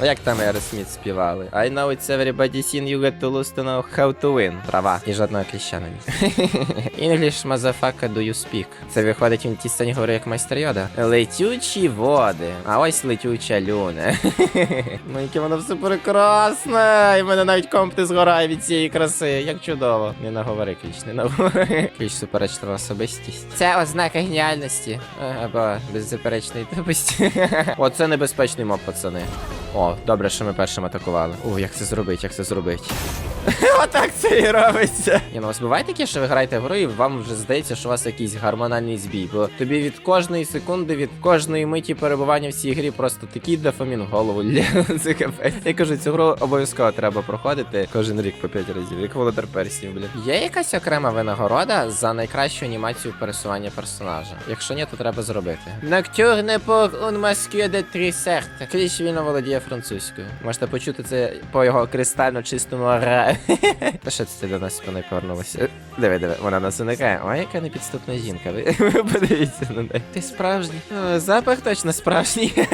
Ну як там Aerosmith співали? I know it's everybody seen you get to lose to know how to win. Права. І жодного кліща на ній. English, motherfucker, do you speak? Це виходить він ті стані говорив як майстер Йода. Летючі води. А ось летюча люна. ну яке воно все прекрасне. І в мене навіть комп не згорає від цієї краси. Як чудово. Не наговори, кліч, не наговори. Кліч суперечлива особистість. Це ознака геніальності. Або беззаперечної тупості. Оце небезпечний моб, пацани. О, добре, що ми першим атакували. О, як це зробить, як це зробить. Отак це і робиться. Ні, ну ось буває таке, що ви граєте в гру, і вам вже здається, що у вас якийсь гормональний збій. Бо тобі від кожної секунди, від кожної миті перебування в цій грі просто такий дофамін в голову лє. Це капець. Я кажу, цю гру обов'язково треба проходити кожен рік по 5 разів, як володар перснів, блін. Є якась окрема винагорода за найкращу анімацію пересування персонажа. Якщо ні, то треба зробити. Ноктюрне pour un masque de tricerte. Кліч вільно володіє французькою. Можете почути це по його кристально чистому ра. Та що це ти до нас спиною повернулася? Диви, диви, вона нас уникає. Ой, яка непідступна жінка. Ви ви подивіться на неї. Ти справжній. Запах точно справжній.